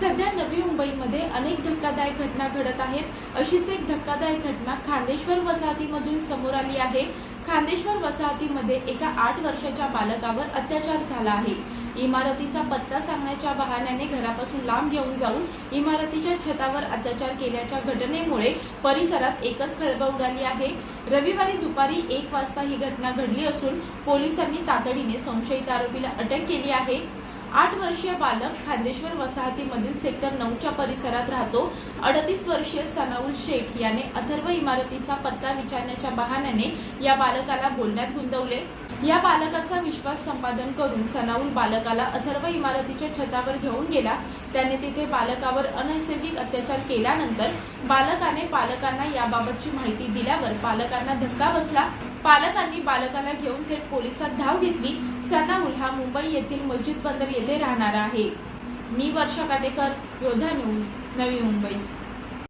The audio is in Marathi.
सध्या नवी मुंबईमध्ये अनेक धक्कादायक घटना घडत आहेत. अशीच एक धक्कादायक घटना खांदेश्वर वसाहतीमधून समोर आली आहे. खांदेश्वर वसाहतीमध्ये एका आठ वर्षाच्या बालकावर अत्याचार झाला आहे. इमारतीचा पत्ता सांगण्याच्या बहाण्याने घरापासून लांब घेऊन जाऊन इमारतीच्या छतावर अत्याचार केल्याच्या घटनेमुळे परिसरात एकच खळबळ उडाली आहे. रविवारी दुपारी एक वाजता ही घटना घडली असून पोलिसांनी तातडीने संशयित आरोपीला अटक केली आहे. आठ वर्षीय बालक खांदेश्वर वसाहतीमधील सेक्टर नऊच्या परिसरात राहतो. अडतीस वर्षीय सनाउल शेख याने अथर्व इमारतीचा पत्ता विचारण्याच्या बहाण्याने या बालकाला बोलण्यात गुंतवले. या बालकाचा विश्वास संपादन करून सनाउल बालकाला अथर्व इमारतीच्या छतावर घेऊन गेला. त्याने तिथे बालकावर अनैसर्गिक अत्याचार केल्यानंतर बालकाने पालकांना याबाबतची माहिती दिल्यावर पालकांना धक्का बसला. पालकांनी बालकाला घेऊन थेट पोलिसात धाव घेतली. सनाउल हा मुंबई येथील मस्जिद बंदर येथे राहणारा आहे. मी वर्षा काटेकर योद्धा न्यूज नवी मुंबई.